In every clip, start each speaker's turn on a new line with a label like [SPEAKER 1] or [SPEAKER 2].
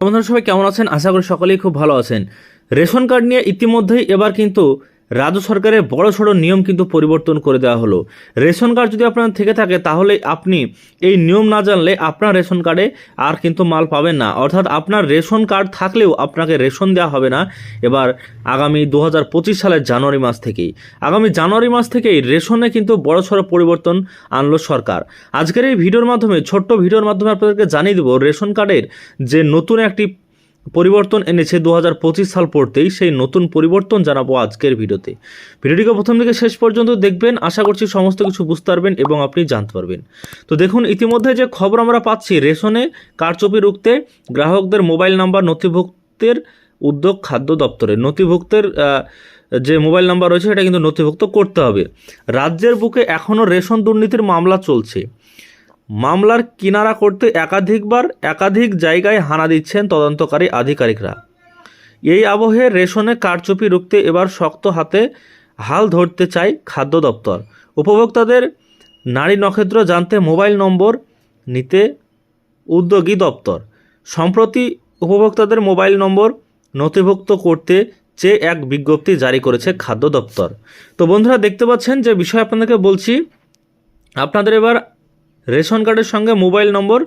[SPEAKER 1] বন্ধুরা সবাই কেমন আছেন? আশা করি সকলেই খুব ভালো আছেন। রেশন কার্ড নিয়ে ইতিমধ্যেই এবার কিন্তু রাজ্য সরকারের বড় সড়ো নিয়ম কিন্তু পরিবর্তন করে দেওয়া হলো। রেশন কার্ড যদি আপনার থেকে থাকে, তাহলে আপনি এই নিয়ম না জানলে আপনার রেশন কার্ডে আর কিন্তু মাল পাবেন না। অর্থাৎ আপনার রেশন কার্ড থাকলেও আপনাকে রেশন দেওয়া হবে না এবার আগামী দু হাজার পঁচিশ সালের জানুয়ারি মাস থেকেই। আগামী জানুয়ারি মাস থেকেই রেশনে কিন্তু বড় সড়ো পরিবর্তন আনলো সরকার। আজকের এই ভিডিওর মাধ্যমে, ছোট্ট ভিডিওর মাধ্যমে আপনাদেরকে জানিয়ে দেবো, রেশন কার্ডের যে নতুন একটি পরিবর্তন এনেছে দু হাজার পঁচিশ সাল পড়তেই সেই নতুন পরিবর্তন জানাব আজকের ভিডিওতে। ভিডিওটিকে প্রথম থেকে শেষ পর্যন্ত দেখবেন, আশা করছি সমস্ত কিছু বুঝতে পারবেন এবং আপনি জানতে পারবেন। তো দেখুন, ইতিমধ্যে যে খবর আমরা পাচ্ছি, রেশনে কারচুপি রুখতে গ্রাহকদের মোবাইল নাম্বার নথিভুক্তের উদ্যোগ খাদ্য দপ্তরের নথিভুক্তের যে মোবাইল নাম্বার রয়েছে সেটা কিন্তু নথিভুক্ত করতে হবে। রাজ্যের বুকে এখনও রেশন দুর্নীতির মামলা চলছে। মামলার কিনারা করতে একাধিকবার একাধিক জায়গায় হানা দিচ্ছেন তদন্তকারী আধিকারিকরা। এই আবহে রেশনে কারচুপি রুখতে এবার শক্ত হাতে হাল ধরতে চায় খাদ্য দপ্তর। উপভোক্তাদের নারী নক্ষত্র জানতে মোবাইল নম্বর নিতে উদ্যোগী দপ্তর। সম্প্রতি উপভোক্তাদের মোবাইল নম্বর নথিভুক্ত করতে চেয়ে এক বিজ্ঞপ্তি জারি করেছে খাদ্য দপ্তর। তো বন্ধুরা, দেখতে পাচ্ছেন যে বিষয় আপনাদেরকে বলছি, আপনাদের এবার রেশন কার্ডের সঙ্গে মোবাইল নম্বর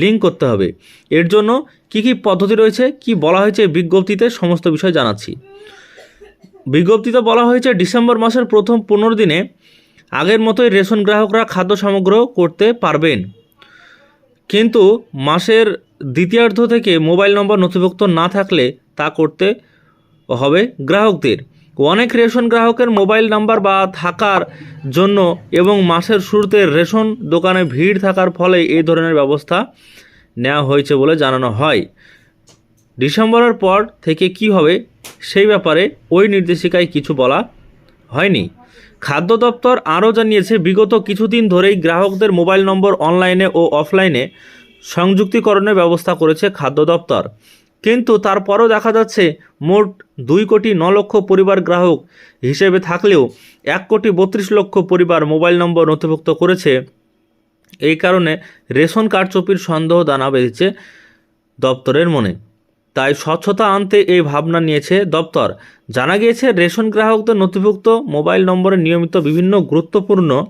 [SPEAKER 1] লিঙ্ক করতে হবে। এর জন্য কি কি পদ্ধতি রয়েছে, কি বলা হয়েছে বিজ্ঞপ্তিতে সমস্ত বিষয় জানাচ্ছি। বিজ্ঞপ্তিতে বলা হয়েছে, ডিসেম্বর মাসের প্রথম পনেরো দিনে আগের মতোই রেশন গ্রাহকরা খাদ্য সামগ্র করতে পারবেন। কিন্তু মাসের দ্বিতীয়ার্ধ থেকে মোবাইল নম্বর নথিভুক্ত না থাকলে তা করতে হবে গ্রাহকদের। অনেক রেশন গ্রাহকের মোবাইল নাম্বার বা থাকার জন্য এবং মাসের শুরুতে রেশন দোকানে ভিড় থাকার ফলে এই ধরনের ব্যবস্থা নেওয়া হয়েছে বলে জানানো হয়। ডিসেম্বরের পর থেকে কি হবে সেই ব্যাপারে ওই নির্দেশিকায় কিছু বলা হয়নি। খাদ্য দপ্তর আরও জানিয়েছে, বিগত কিছুদিন ধরেই গ্রাহকদের মোবাইল নম্বর অনলাইনে ও অফলাইনে সংযুক্তিকরণের ব্যবস্থা করেছে খাদ্য দপ্তর। কিন্তু তারপরও দেখা যাচ্ছে মোট দুই কোটি ন লক্ষ পরিবার গ্রাহক হিসেবে থাকলেও এক কোটি বত্রিশ লক্ষ পরিবার মোবাইল নম্বর নথিভুক্ত করেছে। এই কারণে রেশন কারচুপির সন্দেহ দানা বেঁধেছে দপ্তরের মনে। তাই স্বচ্ছতা আনতে এই ভাবনা নিয়েছে দপ্তর। জানা গিয়েছে, রেশন গ্রাহকদের নথিভুক্ত মোবাইল নম্বরে নিয়মিত বিভিন্ন গুরুত্বপূর্ণ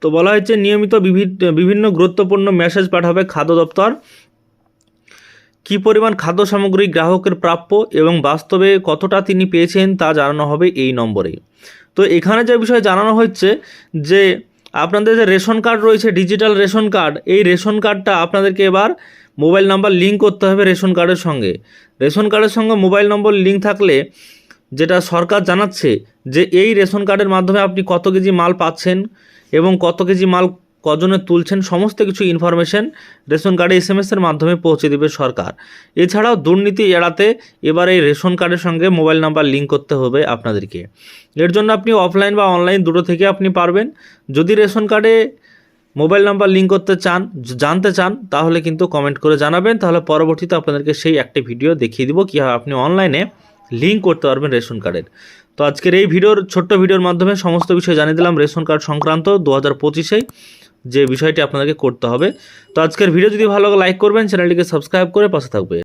[SPEAKER 1] তো বলা হয়েছে, নিয়মিত বিভি- বিভিন্ন গুরুত্বপূর্ণ মেসেজ পাঠাবে খাদ্য দপ্তর। কী পরিমাণ খাদ্য সামগ্রী গ্রাহকের প্রাপ্য এবং বাস্তবে কতটা তিনি পেয়েছেন তা জানানো হবে এই নম্বরে। তো এখানে যে বিষয়ে জানানো হচ্ছে যে আপনাদের যে রেশন কার্ড রয়েছে, ডিজিটাল রেশন কার্ড, এই রেশন কার্ডটা আপনাদেরকে এবার মোবাইল নাম্বার লিঙ্ক করতে হবে রেশন কার্ডের সঙ্গে। রেশন কার্ডের সঙ্গে মোবাইল নম্বর লিঙ্ক থাকলে যেটা সরকার জানাচ্ছে যে এই রেশন কার্ডের মাধ্যমে আপনি কত কেজি মাল পাচ্ছেন এবং কত কেজি মাল কজনে তুলছেন সমস্ত কিছু ইনফরমেশন রেশন কার্ডে এস এম এর মাধ্যমে পৌঁছে দেবে সরকার। এছাড়াও দুর্নীতি এড়াতে এবার এই রেশন কার্ডের সঙ্গে মোবাইল নাম্বার লিঙ্ক করতে হবে আপনাদেরকে। এর জন্য আপনি অফলাইন বা অনলাইন দুটো থেকে আপনি পারবেন। যদি রেশন কার্ডে মোবাইল নাম্বার লিঙ্ক করতে চান, জানতে চান, তাহলে কিন্তু কমেন্ট করে জানাবেন। তাহলে পরবর্তীতে আপনাদেরকে সেই একটি ভিডিও দেখিয়ে দিব কীভাবে আপনি অনলাইনে লিঙ্ক করতে পারবেন রেশন কার্ডের তো আজকের এই ভিডিওর ছোট্ট ভিডিওর মাধ্যমে সমস্ত বিষয় জানিয়ে দিলাম। রেশন কার্ড সংক্রান্ত দু হাজার পঁচিশেই যে বিষয়টি আপনাদেরকে করতে হবে। তো আজকের ভিডিও যদি ভালো লাগে লাইক করবেন, চ্যানেলটিকে সাবস্ক্রাইব করে পাশে থাকবে।